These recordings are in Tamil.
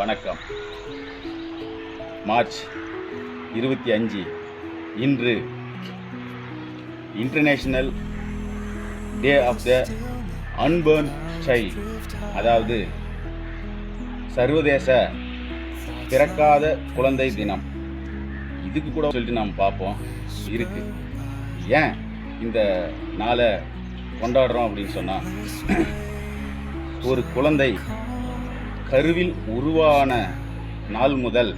வணக்கம். மார்ச் இருபத்தி அஞ்சு இன்று international day of the unborn child அதாவது சர்வதேச பிறக்காத குழந்தை தினம். இதுக்கு கூட சொல்லிட்டு நாம் பார்ப்போம். இருக்கு. ஏன் இந்த நாளை கொண்டாடுறோம் அப்படின்னு சொன்னால் ஒரு குழந்தை கருவில் உருவான நாள் முதல்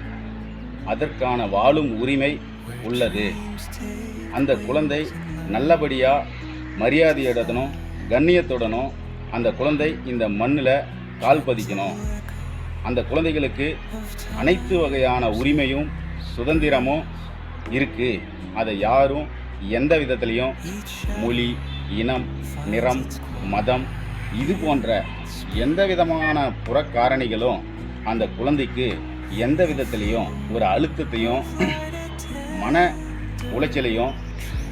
அதற்கான வாழும் உரிமை உள்ளது. அந்த குழந்தை நல்லபடியாக மரியாதையுடனும் கண்ணியத்துடனும் அந்த குழந்தை இந்த மண்ணில் கால் பதிக்கணும். அந்த குழந்தைகளுக்கு அனைத்து வகையான உரிமையும் சுதந்திரமும் இருக்குது அதை யாரும் எந்த விதத்துலேயும் மொழி இனம் நிறம் மதம் இது போன்ற எந்த விதமான புறக்காரணிகளும் அந்த குழந்தைக்கு எந்த விதத்துலேயும் ஒரு அழுத்தத்தையும் மன உளைச்சலையும்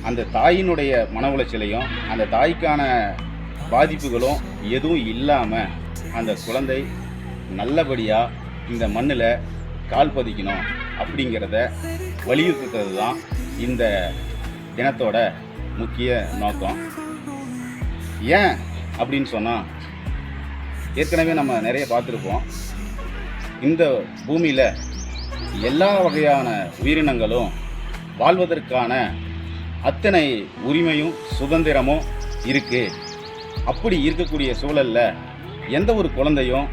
அந்த தாயினுடைய மன உளைச்சலையும் அந்த தாய்க்கான பாதிப்புகளும் எதுவும் இல்லாமல் அந்த குழந்தை நல்லபடியாக இந்த மண்ணில் கால் பதிக்கணும் அப்படிங்கிறத வலியுறுத்துறது தான் இந்த தினத்தோட முக்கிய நோக்கம். ஏன் அப்படின்னு சொன்னால் ஏற்கனவே நம்ம நிறைய பார்த்துருப்போம். இந்த பூமியில் எல்லா வகையான உயிரினங்களும் வாழ்வதற்கான அத்தனை உரிமையும் சுதந்திரமும் இருக்குது அப்படி இருக்கக்கூடிய சூழலில் எந்த ஒரு குழந்தையும்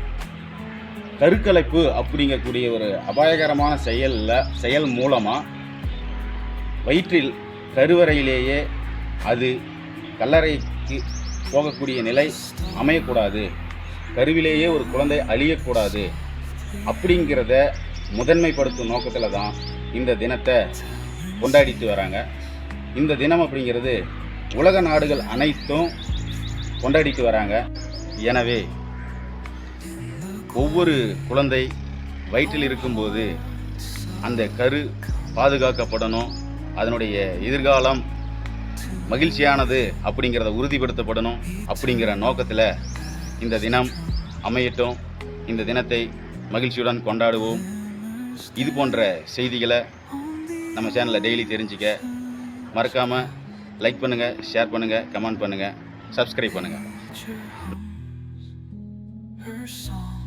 கருக்கலைப்பு அப்படிங்கக்கூடிய ஒரு அபாயகரமான செயலில் செயல் மூலமாக வயிற்றில் கருவறையிலேயே அது கல்லறைக்கு போகக்கூடிய நிலை அமையக்கூடாது. கருவிலேயே ஒரு குழந்தை அழியக்கூடாது அப்படிங்கிறத முதன்மைப்படுத்தும் நோக்கத்தில் தான் இந்த தினத்தை கொண்டாடிட்டு வராங்க. இந்த தினம் அப்படிங்கிறது உலக நாடுகள் அனைத்தும் கொண்டாடிட்டு வராங்க. எனவே ஒவ்வொரு குழந்தை வயிற்றில் இருக்கும்போது அந்த கரு பாதுகாக்கப்படணும். அதனுடைய எதிர்காலம் மகிழ்ச்சியானது அப்படிங்கிறத உறுதிப்படுத்தப்படணும் அப்படிங்கிற நோக்கத்தில் இந்த தினம் அமையட்டும். இந்த தினத்தை மகிழ்ச்சியுடன் கொண்டாடுவோம். இது போன்ற செய்திகளை நம்ம சேனலில் டெய்லி தெரிஞ்சுக்க மறக்காமல் லைக் பண்ணுங்கள் ஷேர் பண்ணுங்கள் கமெண்ட் பண்ணுங்கள் சப்ஸ்கிரைப் பண்ணுங்கள் her song.